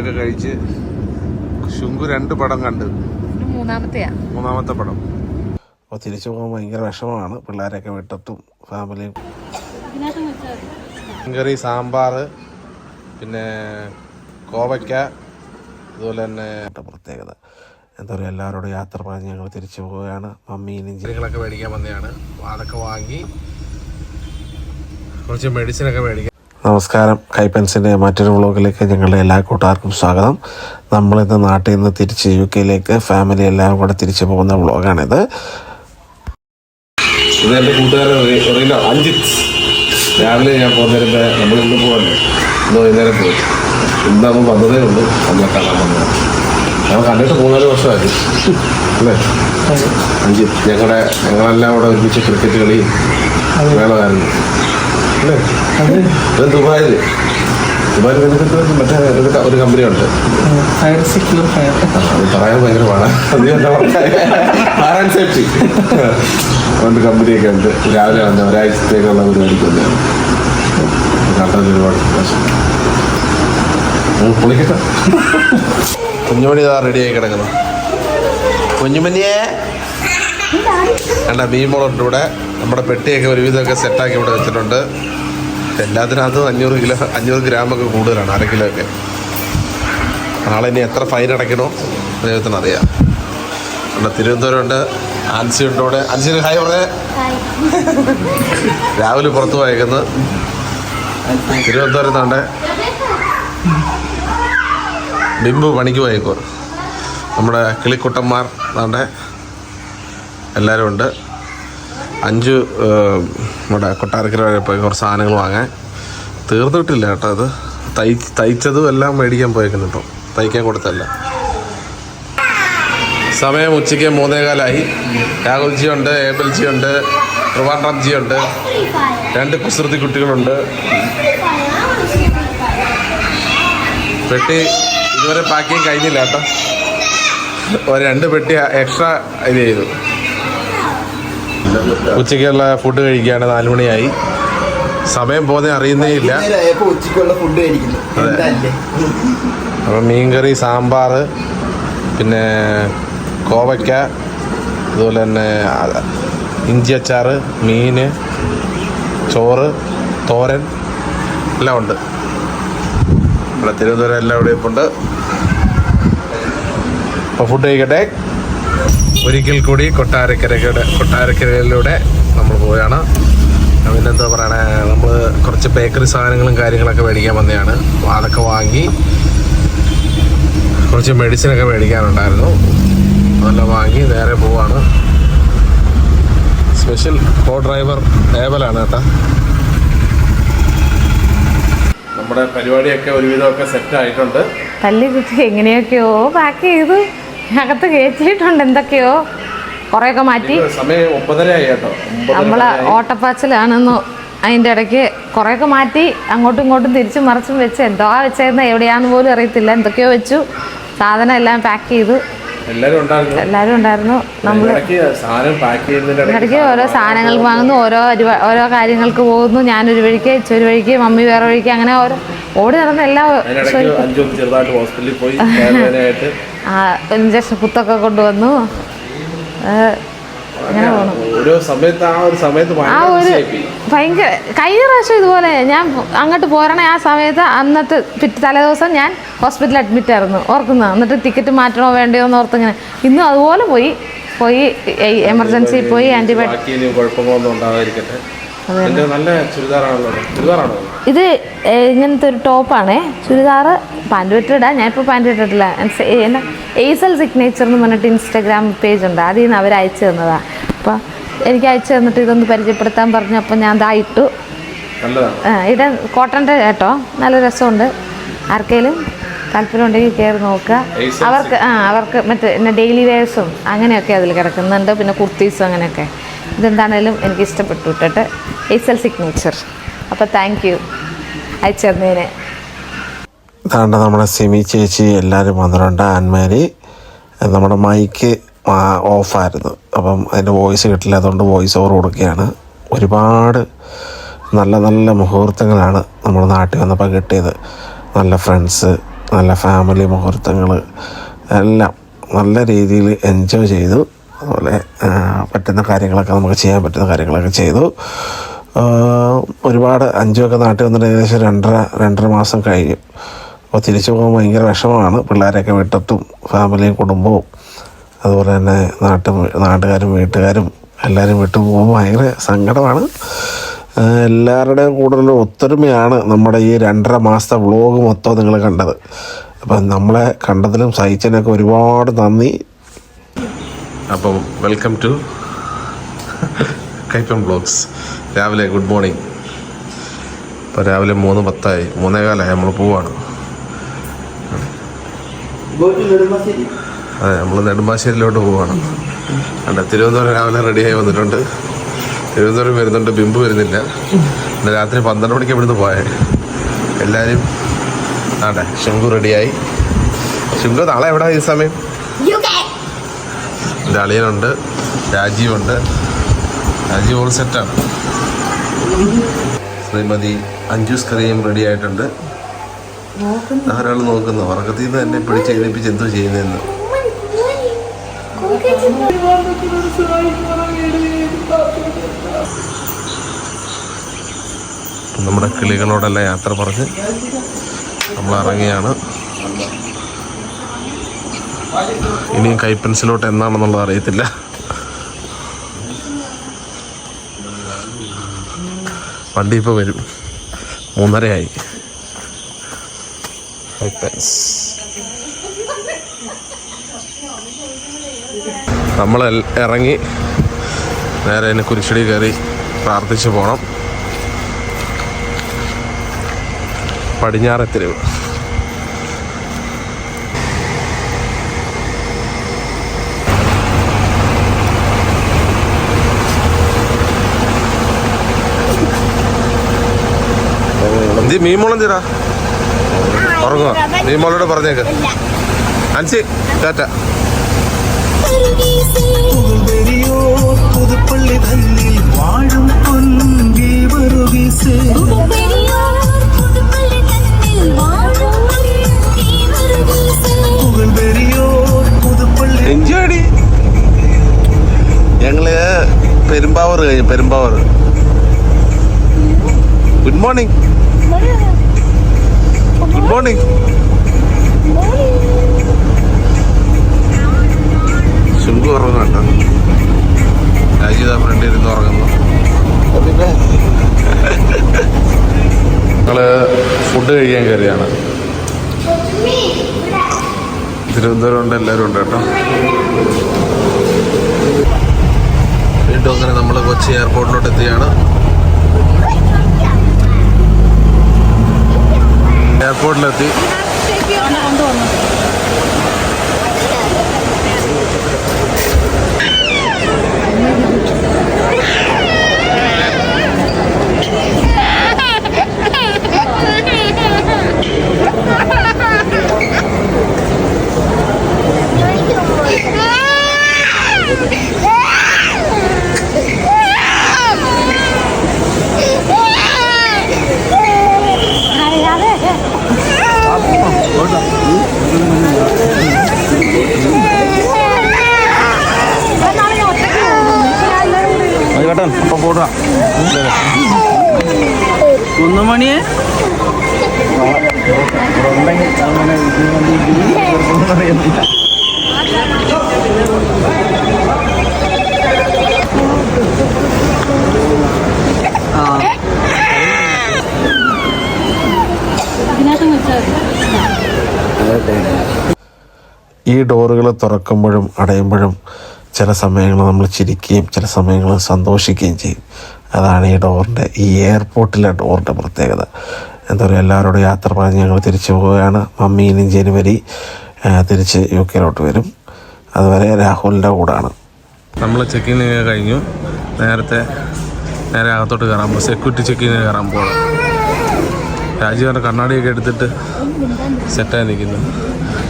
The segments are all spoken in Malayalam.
ഒക്കെ കഴിച്ച് ശുങ്കു രണ്ട് പടം കണ്ട്. മൂന്നാമത്തെയാ. മൂന്നാമത്തെ പടം. അപ്പോൾ തിരിച്ചു പോകാൻ ഭയങ്കര വിഷമമാണ്. പിള്ളേരെയൊക്കെ വിട്ടിട്ടും ഫാമിലിയും മീൻകറി സാമ്പാർ പിന്നെ കോവയ്ക്ക അതുപോലെ തന്നെ പ്രത്യേകത. എന്താ പറയുക എല്ലാവരോടും യാത്ര പറഞ്ഞ് ഞങ്ങൾ തിരിച്ചു പോവുകയാണ്. മമ്മീനും ചെടികളൊക്കെ മേടിക്കാൻ വന്നതാണ്. അതൊക്കെ വാങ്ങി കുറച്ച് മെഡിസിനൊക്കെ മേടിക്കാം നമസ്കാരം. കൈപ്പൻസിന്റെ മറ്റൊരു വ്ളോഗിലേക്ക് ഞങ്ങളുടെ എല്ലാ കൂട്ടുകാർക്കും സ്വാഗതം. നമ്മളിന്ന് നാട്ടിൽ നിന്ന് തിരിച്ച് യു കെയിലേക്ക് ഫാമിലി എല്ലാം കൂടെ തിരിച്ചു പോകുന്ന വ്ളോഗാണിത്. ഇത് എന്റെ കൂട്ടുകാരൻ റീന അഞ്ചിത്ത് രാവിലെ ഞാൻ പോകുന്നതിന്റെ നമ്മൾ ഇന്ന് പോകല്ലേ ഇന്ന് വൈകുന്നേരം പോയി. ഇന്ന് നമ്മൾ വന്നതേ ഉള്ളൂ. നമ്മളെ കാണാൻ വന്നത് നമ്മൾ കണ്ടിട്ട് മൂന്നാൽ വർഷമായി. അല്ലേ? അഞ്ചിത്ത് ഞങ്ങളുടെ ഞങ്ങളെല്ലാം കൂടെ ഒരുമിച്ച് ക്രിക്കറ്റ് കളി വേണമായിരുന്നു അല്ലേ? ദുബായിൽ ദുബായിൽ മറ്റേ ഒരു ഒരു കമ്പനി ഉണ്ട് ഫയർ സെക്യൂർ ഫയർ പറയാൻ ഭയങ്കര പാടാ ഫയർ ആൻഡ് സേഫ്റ്റി അതുകൊണ്ട് കമ്പനിയൊക്കെ ഉണ്ട്. രാവിലെ വന്ന ഒരാഴ്ചത്തേക്കുള്ള പരിപാടിക്ക് വന്നതാണ്. കണ്ടതിൽ ഒരുപാട്. പൊളിക്കട്ടെ. കുഞ്ഞുമണി ഇതാ റെഡിയായി കിടക്കുന്നു. കുഞ്ഞുമണിയെ. കണ്ട മീൻമുളുണ്ട് ഇവിടെ. നമ്മുടെ പെട്ടിയൊക്കെ ഒരുവിധമൊക്കെ സെറ്റാക്കി ഇവിടെ വെച്ചിട്ടുണ്ട്. എല്ലാത്തിനകത്തും അഞ്ഞൂറ് കിലോ അഞ്ഞൂറ് ഗ്രാമൊക്കെ കൂടുതലാണ് അര കിലോ ഒക്കെ. നാളെ ഇനി എത്ര ഫൈൻ അടയ്ക്കണോ ദൈവത്തിന് അറിയാം. നമ്മുടെ തിരുവനന്തപുരം ഉണ്ട് ആൻസി ഉണ്ട് അവിടെ ആൻസിന് ഹായ് പറഞ്ഞേ. രാവിലെ പുറത്ത് പോയേക്കുന്ന. തിരുവനന്തപുരത്ത് ഉണ്ട് ബിംബു പണിക്ക് പോയേക്കോ നമ്മുടെ കിളിക്കുട്ടന്മാർ അതാണ്ട് എല്ലാവരും ഉണ്ട്. അഞ്ച് നമ്മുടെ കൊട്ടാരക്കര പോയി കുറച്ച് സാധനങ്ങൾ വാങ്ങാൻ. തീർന്നിട്ടില്ല കേട്ടോ അത്. തൈ തയ്ച്ചതും എല്ലാം മേടിക്കാൻ പോയേക്കുന്നു കേട്ടോ തയ്ക്കാൻ കൊടുത്തല്ല സമയം ഉച്ചയ്ക്ക് മൂന്നേകാലായി. ഉണ്ട് ഏബൽജി ഉണ്ട് ട്രിവാൻഡ്രംജി ഉണ്ട് രണ്ട് കുസൃതി കുട്ടികളുണ്ട്. പെട്ടി ഇതുവരെ പാക്കിങ് കഴിഞ്ഞില്ല കേട്ടോ. ഒരു രണ്ട് പെട്ടി എക്സ്ട്രാ ഇത് ചെയ്തു. ഉച്ചയ്ക്കുള്ള ഫുഡ് കഴിക്കുകയാണ് നാല് മണിയായി. സമയം പോകുന്നേ അറിയുന്നേ ഇല്ല. അപ്പം മീൻകറി സാമ്പാർ പിന്നെ കോവയ്ക്ക അതുപോലെ തന്നെ ഇഞ്ചി അച്ചാർ മീൻ ചോറ് തോരൻ എല്ലാം ഉണ്ട്. ഇവിടെ തിരുവനന്തപുരം എല്ലാം ഇവിടെ ഉണ്ട് അപ്പോൾ ഫുഡ് കഴിക്കട്ടെ. ഒരിക്കൽ കൂടി കൊട്ടാരക്കരയുടെ കൊട്ടാരക്കരയിലൂടെ നമ്മൾ പോവുകയാണ്. പിന്നെന്താ പറയണേ നമ്മൾ കുറച്ച് ബേക്കറി സാധനങ്ങളും കാര്യങ്ങളൊക്കെ മേടിക്കാൻ വന്നതാണ്. അപ്പോൾ അതൊക്കെ വാങ്ങി കുറച്ച് മെഡിസിനൊക്കെ മേടിക്കാനുണ്ടായിരുന്നു. അതെല്ലാം വാങ്ങി നേരെ പോവാണ്. സ്പെഷ്യൽ കോ ഡ്രൈവർ ഏവലാണ് കേട്ടോ. നമ്മുടെ പരിപാടിയൊക്കെ ഒരുവിധമൊക്കെ സെറ്റ് ആയിട്ടുണ്ട്. തല്ലി കുത്തി എങ്ങനെയൊക്കെയോ പാക്ക് ചെയ്തു. അകത്ത് കയറ്റിയിട്ടുണ്ട് എന്തൊക്കെയോ. കുറേയൊക്കെ മാറ്റി. നമ്മളെ ഓട്ടപ്പാച്ചിലാണെന്ന് അതിന്റെ ഇടയ്ക്ക് കുറേയൊക്കെ മാറ്റി അങ്ങോട്ടും ഇങ്ങോട്ടും തിരിച്ചും മറിച്ചും വെച്ച് എന്തോ വെച്ചേന്ന് എവിടെയാന്ന് പോലും അറിയത്തില്ല. എന്തൊക്കെയോ വെച്ചു. സാധനം എല്ലാം പാക്ക് ചെയ്തു. എല്ലാവരും ഉണ്ടായിരുന്നു. നമ്മൾ ഇടയ്ക്ക് ഓരോ സാധനങ്ങൾ വാങ്ങുന്നു. ഓരോ ഓരോ കാര്യങ്ങൾക്ക് പോകുന്നു. ഞാനൊരു വഴിക്ക് ഇച്ചൊരു വഴിക്ക് മമ്മി വേറെ വഴിക്ക് അങ്ങനെ ഓരോ ഓടി നടന്ന എല്ലാ ഹോസ്പിറ്റലിൽ പോയി ഇഞ്ചക്ഷൻ കുത്തൊക്കെ കൊണ്ടുവന്നു. ഓരോ സമയത്ത് ആ ഒരു സമയത്ത് ഭയങ്കര കഴിഞ്ഞ പ്രാവശ്യം ഇതുപോലെ ഞാൻ അങ്ങോട്ട് പോരണ ആ സമയത്ത് അന്നത്തെ പിറ്റേ തലേദിവസം ഞാൻ ഹോസ്പിറ്റലിൽ അഡ്മിറ്റ് ആയിരുന്നു. ഓർക്കുന്നു? എന്നിട്ട് ടിക്കറ്റ് മാറ്റണോ വേണ്ടയോ എന്ന് ഓർത്ത് ഇങ്ങനെ. ഇന്നും അതുപോലെ പോയി. പോയി എമർജൻസി പോയി ആന്റിബയോട്ടിക് കുഴപ്പങ്ങളൊന്നും ഉണ്ടാകാതിരിക്കട്ടെ നല്ല ചുരിദാറാണല്ലോ. ഇത്. ചുരിദാറാണോ? ഇത്? ഇത് ഇങ്ങനത്തെ ഒരു ടോപ്പാണേ. ചുരിദാറ് പാന്റ് ഇട്ടിടാം ഞാനിപ്പോൾ പാന്റ് ഇട്ടിട്ടില്ല എയ്സൽ സിഗ്നേച്ചർ എന്ന് പറഞ്ഞിട്ട് ഇൻസ്റ്റാഗ്രാം പേജ് ഉണ്ട്. അതിൽ നിന്ന് അവർ അയച്ചു തന്നതാണ് അപ്പോൾ എനിക്ക് അയച്ചു തന്നിട്ട് ഇതൊന്ന് പരിചയപ്പെടുത്താൻ പറഞ്ഞു. അപ്പോൾ ഞാൻ ദാ ഇട്ടു. ഇത് കോട്ടന്റെ കേട്ടോ. നല്ല രസമുണ്ട്. ആർക്കെങ്കിലും താല്പര്യം ഉണ്ടെങ്കിൽ കയറി നോക്കുക. അവർക്ക് ആ അവർക്ക് മറ്റേ ഡെയിലി വെയർസും അങ്ങനെയൊക്കെ അതിൽ കിടക്കുന്നുണ്ട്. പിന്നെ കുർത്തീസും അങ്ങനെയൊക്കെ. ഇതെന്താണേലും എനിക്ക് ഇഷ്ടപ്പെട്ടു കേട്ടെ. എസ് എൽ സിഗ്നേച്ചർ അപ്പോൾ താങ്ക് യു അയച്ചു തന്നതിന് ഇതാണ്ട് നമ്മുടെ സിമി ചേച്ചി എല്ലാവരും വന്നിട്ടുണ്ട്. ആൻമാരി. നമ്മുടെ മൈക്ക് ഓഫായിരുന്നു അപ്പം അതിന്റെ വോയിസ് കിട്ടില്ല. അതുകൊണ്ട് വോയിസ് ഓവർ കൊടുക്കുകയാണ്. ഒരുപാട് നല്ല നല്ല മുഹൂർത്തങ്ങളാണ് നമ്മൾ നാട്ടിൽ വന്നപ്പോൾ കിട്ടിയത്. നല്ല ഫ്രണ്ട്സ് നല്ല ഫാമിലി മുഹൂർത്തങ്ങൾ എല്ലാം നല്ല രീതിയിൽ എൻജോയ് ചെയ്തു. അതുപോലെ പറ്റുന്ന കാര്യങ്ങളൊക്കെ നമുക്ക് ചെയ്യാൻ പറ്റുന്ന കാര്യങ്ങളൊക്കെ ചെയ്തു. ഒരുപാട് അഞ്ചുമൊക്കെ നാട്ടിൽ വന്നിട്ട് ഏകദേശം രണ്ടര രണ്ടര മാസം കഴിഞ്ഞു. അപ്പോൾ തിരിച്ചു പോകുമ്പോൾ ഭയങ്കര വിഷമമാണ്. പിള്ളേരെയൊക്കെ വിട്ടിട്ടും ഫാമിലിയും കുടുംബവും അതുപോലെ തന്നെ നാട്ടു നാട്ടുകാരും വീട്ടുകാരും എല്ലാവരും വിട്ടു പോകുമ്പോൾ ഭയങ്കര സങ്കടമാണ്. എല്ലാവരുടെയും കൂടുതൽ ഒത്തൊരുമയാണ് നമ്മുടെ ഈ രണ്ടര മാസത്തെ വ്ളോഗ് മൊത്തം നിങ്ങൾ കണ്ടത്. അപ്പം നമ്മളെ കണ്ടതിലും സഹിച്ചതിനൊക്കെ ഒരുപാട് നന്ദി. അപ്പം വെൽക്കം ടു കൈപ്പം ബ്ലോഗ്സ് രാവിലെ ഗുഡ് മോർണിംഗ് ഇപ്പോൾ രാവിലെ മൂന്ന് പത്തായി. മൂന്നേ കാലമായി നമ്മൾ പോവാണ്. അതെ നമ്മൾ നെടുമ്പാശ്ശേരിയിലോട്ട് പോവാണ്. അല്ല തിരുവനന്തപുരം രാവിലെ റെഡിയായി വന്നിട്ടുണ്ട്. തിരുവനന്തപുരം വരുന്നുണ്ട് ബിംബ് വരുന്നില്ല. ഇന്ന് രാത്രി പന്ത്രണ്ട് മണിക്ക് ഇവിടുന്ന് പോയേ. എല്ലാവരും ആണ്ടെ ശംഖു റെഡിയായി ശംഖു നാളെ എവിടെ ഈ സമയം? എന്റെ അളിയനുണ്ട് രാജീവുണ്ട്. രാജീവ് ഓൾ സെറ്റാണ് ശ്രീമതി അഞ്ജൂസ് കറിയും റെഡി ആയിട്ടുണ്ട്. ധാരാളം നോക്കുന്നു ഉറക്കത്തിൽ നിന്ന് എന്നെ പിടിച്ച് എഴുന്നേപ്പിച്ച് എന്തോ ചെയ്യുന്നതെന്ന് നമ്മുടെ കിളികളോടെല്ലാം യാത്ര പറഞ്ഞ് നമ്മൾ ഇറങ്ങിയാണ്. ഇനിയും കൈപ്പൻസിലോട്ട് എന്നാണെന്നുള്ളത് അറിയത്തില്ല. വണ്ടി ഇപ്പോൾ വരും. മൂന്നരയായി. കൈപ്പൻസ് നമ്മൾ ഇറങ്ങി നേരെ തന്നെ കുരിശടി കയറി പ്രാർത്ഥിച്ചു പോകണം പടിഞ്ഞാറെത്തിരിവ് എന്തി മീമോളം തീരാ ഉറങ്ങുക മീമോളോട് പറഞ്ഞേക്ക്. അൻസി ടാറ്റ. പുതുപ്പള്ളി തന്നിൽ വാഴും പൊൻകി വരുകീസേ പുകൾപെരിയോർ പുതുപ്പള്ളി എൻജോയ് ഞങ്ങൾ പെരുമ്പാവൂർ കഴിഞ്ഞു Perumbavoor. Good morning good morning ശുങ്കു ഉറങ്ങുന്നുണ്ട്. രാജീത ഫ്രണ്ട് ഇരുന്ന് ഉറങ്ങുന്നു. ഞങ്ങൾ ഫുഡ് കഴിക്കാൻ കയറിയാണ് തിരുവനന്തപുരം ഉണ്ട് എല്ലാവരും ഉണ്ട് കേട്ടോ. വീണ്ടും അങ്ങനെ നമ്മൾ കൊച്ചി എയർപോർട്ടിലോട്ട് എത്തിയാണ്. નથી ഈ ഡോറുകൾ തുറക്കുമ്പോഴും അടയുമ്പോഴും ചില സമയങ്ങൾ നമ്മൾ ചിരിക്കുകയും ചില സമയങ്ങൾ സന്തോഷിക്കുകയും ചെയ്യും. അതാണ് ഈ ഡോറിന്റെ ഈ എയർപോർട്ടിലെ ഡോറിന്റെ പ്രത്യേകത. എന്താ പറയുക എല്ലാവരോടും യാത്ര പറഞ്ഞ് ഞങ്ങൾ തിരിച്ചു പോവുകയാണ്. മമ്മി ഇനി ജനുവരി തിരിച്ച് യു കെയിലോട്ട് വരും. അതുവരെ രാഹുലിന്റെ കൂടാണ്. നമ്മൾ ചെക്ക് ഇൻ കഴിഞ്ഞു. നേരത്തെ നേരെ അകത്തോട്ട് കയറാൻ പോകും സെക്യൂരിറ്റി ചെക്ക് ഇൻ കയറാൻ പോകണം രാജീവന്റെ കണ്ണാടിയൊക്കെ എടുത്തിട്ട് സെറ്റായി നിൽക്കുന്നു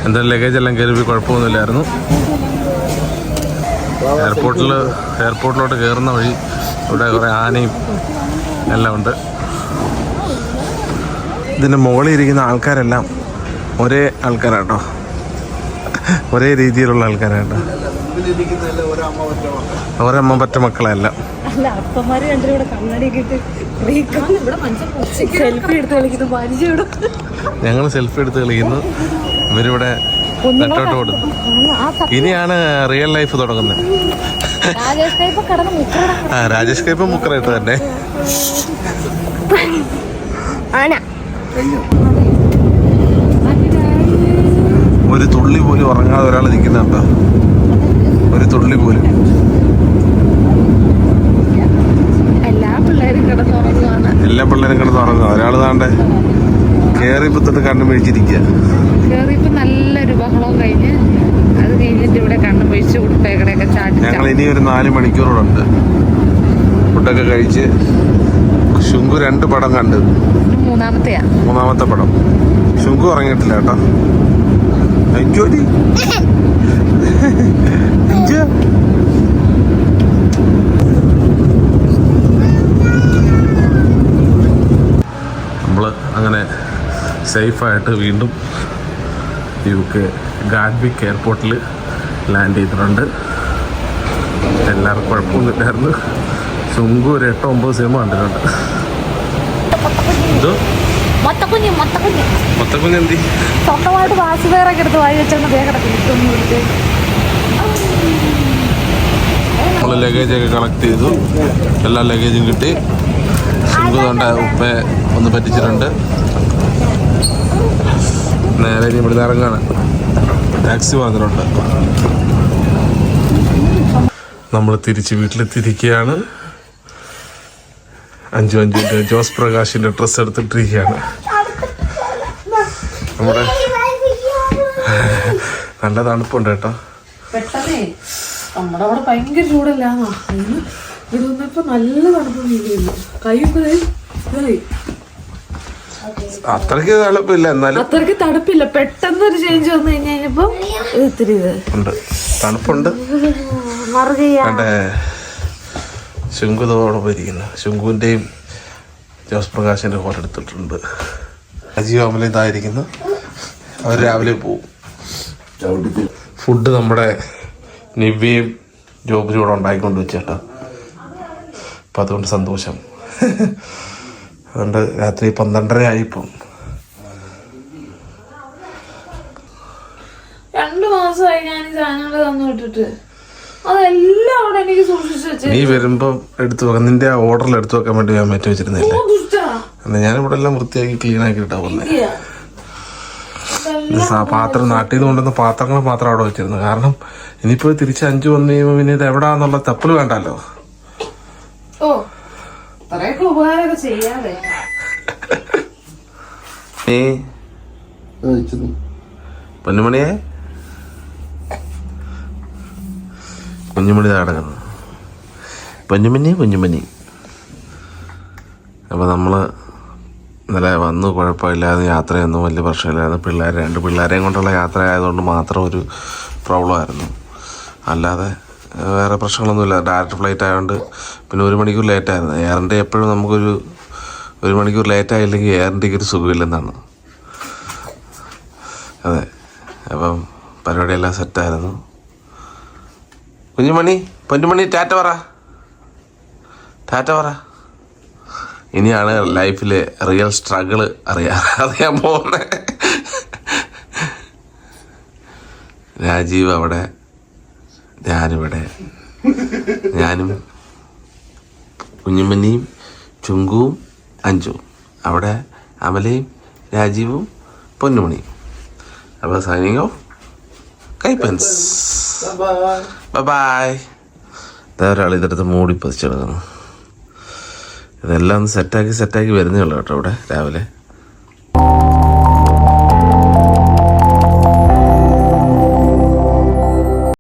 എന്തായാലും ലഗേജ് എല്ലാം കയറി കുഴപ്പമൊന്നുമില്ലായിരുന്നു. എയർപോർട്ടിൽ എയർപോർട്ടിലോട്ട് കയറുന്ന വഴി ഇവിടെ കുറേ ആനയും എല്ലാം ഉണ്ട്. ഇതിന്റെ മുകളിൽ ഇരിക്കുന്ന ആൾക്കാരെല്ലാം ഒരേ ആൾക്കാരാട്ടോ. ഒരേ രീതിയിലുള്ള ആൾക്കാരാട്ടോ. ഒരമ്മ പറ്റ മക്കളെല്ലാം. സെൽഫി എടുത്ത് കളിക്കുന്നു പരിചയം ഞങ്ങൾ സെൽഫി എടുത്ത് കളിക്കുന്നു. ഇവരിവിടെ നെട്ടോട്ട് ഓടുന്നു ഇനിയാണ് റിയൽ ലൈഫ് തുടങ്ങുന്നത്. ആ രാജേഷ് കൈപ്പ് മുക്കറായിട്ട് തന്നെ. ഒരു തുള്ളി പോലും ഉറങ്ങാതെ ഒരാൾ നിൽക്കുന്നുണ്ടോ ഒരു തുള്ളി പോലും എല്ലാ പിള്ളേരും കിടന്നുറങ്ങുവാണ് എല്ലാ പിള്ളേരും കിടന്ന് ഉറങ്ങുക ഒരാൾ താണ്ടെ കയറി തൊട്ട് കണ്ണു മേടിച്ചിരിക്കുക കേറിയപ്പോ നല്ലൊരു ബഹളവും കഴിഞ്ഞ് അത് കഴിഞ്ഞിട്ട് ഇവിടെ കണ്ണ് പൊഴിച്ച് കുട്ടേക്കടയൊക്കെ ചാടി ഞങ്ങൾ ഇനി ഒരു നാല് മണിക്കൂറോടെ ഉണ്ട് ഫുഡൊക്കെ കഴിച്ച് ശുങ്കു രണ്ട് പടം കണ്ട്. മൂന്നാമത്തെയാ. മൂന്നാമത്തെ പടം. ശുങ്കു ഉറങ്ങിയിട്ടില്ല കേട്ടോ. അയ്യോടി അയ്യോ. നമ്മൾ അങ്ങനെ സേഫായിട്ട് വീണ്ടും യു കെ ഗാഡ്വിക് എയർപോർട്ടിൽ ലാൻഡ് ചെയ്തിട്ടുണ്ട്. എല്ലാവർക്കും കുഴപ്പമൊന്നുമില്ലായിരുന്നു. ചുങ്കു ഒരു എട്ടോ ഒമ്പത് സിനിമ കണ്ടിട്ടുണ്ട്. എന്തോ? മൊത്തക്കുഞ്ഞ് മൊത്തക്കുഞ്ഞ്. മൊത്തക്കുഞ്ഞെന്തി സ്വന്തമായിട്ട് വാസുപേറൊക്കെ എടുത്ത് വായി വെച്ചാൽ ദേ കിടക്കുന്നു നമ്മൾ ലഗേജ് ഒക്കെ കളക്ട് ചെയ്തു. എല്ലാ ലഗേജും കിട്ടി. ശുങ്കു തൊണ്ട ഉപ്പെ ഒന്ന് പറ്റിച്ചിട്ടുണ്ട്. നേരെ ഇനി ഇവിടുന്ന് ഇറങ്ങാണ്. ടാക്സി വന്നിട്ടുണ്ട് നമ്മൾ തിരിച്ച് വീട്ടിലെത്തിയിരിക്കുകയാണ്. അഞ്ചു അഞ്ചിന്റെ ജോസ് പ്രകാശിന്റെ ഡ്രസ്സ് എടുത്തിട്ടിരിക്കുകയാണ്. നമ്മുടെ നല്ല തണുപ്പുണ്ട് കേട്ടോ. പെട്ടെന്നേ ഭയങ്കര ചൂടല്ലാന്നോ ഇവിടെ നല്ല തണുപ്പ് ഇതായി. അത്രയ്ക്ക് തണുപ്പില്ല എന്നാലും. അത്രയ്ക്ക് തണുപ്പില്ല. പെട്ടെന്ന് ഒരു ചേഞ്ച് വന്നു കഴിഞ്ഞ് കഴിഞ്ഞപ്പോ ഇത് ഇത്തിരി ഉണ്ട്. തണുപ്പുണ്ട്. കണ്ടേ ശുങ്കുതോടൊപ്പം ഇരിക്കുന്നു. ശുങ്കുവിന്റെയും ജോസ് പ്രകാശിന്റെ ഫോട്ടോ എടുത്തിട്ടുണ്ട്. അജീവ് അമല ഇതായിരിക്കുന്നു അവർ രാവിലെ പോവും. ഫുഡ് നമ്മുടെ നിവ്യയും ജോബിനും കൂടെ ഉണ്ടാക്കിക്കൊണ്ട് വെച്ചേട്ടാ. അപ്പം അതുകൊണ്ട് സന്തോഷം. അതുകൊണ്ട് രാത്രി പന്ത്രണ്ടര ആയിപ്പം രണ്ടു മാസമായി ഞാൻ ഈ സാധനങ്ങൾ തന്നു വിട്ടിട്ട്. അതെല്ലാം അവിടെ എനിക്ക് സൂക്ഷിച്ചു വെച്ചേ. നീ വരുമ്പോ എടുത്തു വെക്കാം. നിന്റെ ആ ഓർഡറിൽ എടുത്തു വെക്കാൻ വേണ്ടി ഞാൻ മാറ്റി വെച്ചിരുന്നില്ലേ ഞാനിവിടെ എല്ലാം വൃത്തിയാക്കി ക്ലീൻ ആക്കിയിട്ടാ വന്നേ. പാത്രം നാട്ടിൽ നിന്ന് കൊണ്ടുവന്ന പാത്രങ്ങൾ മാത്രം അവിടെ വെച്ചിരുന്നു. കാരണം ഇനിയിപ്പോ തിരിച്ച് അഞ്ചു വന്നു കഴിയുമ്പോ പിന്നെ ഇത് എവിടാന്നുള്ള തപ്പൽ വേണ്ടല്ലോ. ഓ. ഉപകാരമൊക്കെ ചെയ്യാതെ. നീ? പൊന്നുമണിയെ? കുഞ്ഞുമണി നടക്കുന്നു പൊന്നുമണി കുഞ്ഞുമണി അപ്പോൾ നമ്മൾ ഇന്നലെ വന്നു കുഴപ്പമില്ലാതെ യാത്രയൊന്നും വലിയ പ്രശ്നമില്ലായിരുന്നു. പിള്ളേർ രണ്ട് പിള്ളേരെയും കൊണ്ടുള്ള യാത്ര ആയതുകൊണ്ട് മാത്രം ഒരു പ്രോബ്ലമായിരുന്നു അല്ലാതെ വേറെ പ്രശ്നങ്ങളൊന്നുമില്ല. ഡയറക്റ്റ് ഫ്ലൈറ്റ് ആയതുകൊണ്ട് പിന്നെ ഒരു മണിക്കൂർ ലേറ്റ് ആയിരുന്നു. എയർ ഇന്ത്യ എപ്പോഴും നമുക്കൊരു ഒരു മണിക്കൂർ ലേറ്റ് ആയില്ലെങ്കിൽ എയർ ഇന്ത്യയ്ക്ക് ഒരു സുഖമില്ലെന്നാണ്. അതെ. അപ്പം പരിപാടിയെല്ലാം സെറ്റായിരുന്നു കുഞ്ഞുമണി പൊന്നുമണി ടാറ്റ പറ. ടാറ്റ പറ. ഇനിയാണ് ലൈഫിലെ റിയൽ സ്ട്രഗിൾ അറിയാ അറിയാൻ പോകുന്നത്. രാജീവ് അവിടെ ഞാനിവിടെ. ഞാനും കുഞ്ഞുമണിയും ചുങ്കുവും അഞ്ചുവും അവിടെ അമലയും രാജീവും പൊന്നുമണിയും. അപ്പോൾ സൈനിങ് ഓഫ് കൈപ്പൻസ്. ബബായ് ഒരാൾ ഇതെടുത്ത് മൂടി പതിച്ചെടുക്കുന്നു. ഇതെല്ലാം ഒന്ന് സെറ്റാക്കി സെറ്റാക്കി വരുന്നേ ഉള്ളൂ കേട്ടോ ഇവിടെ രാവിലെ.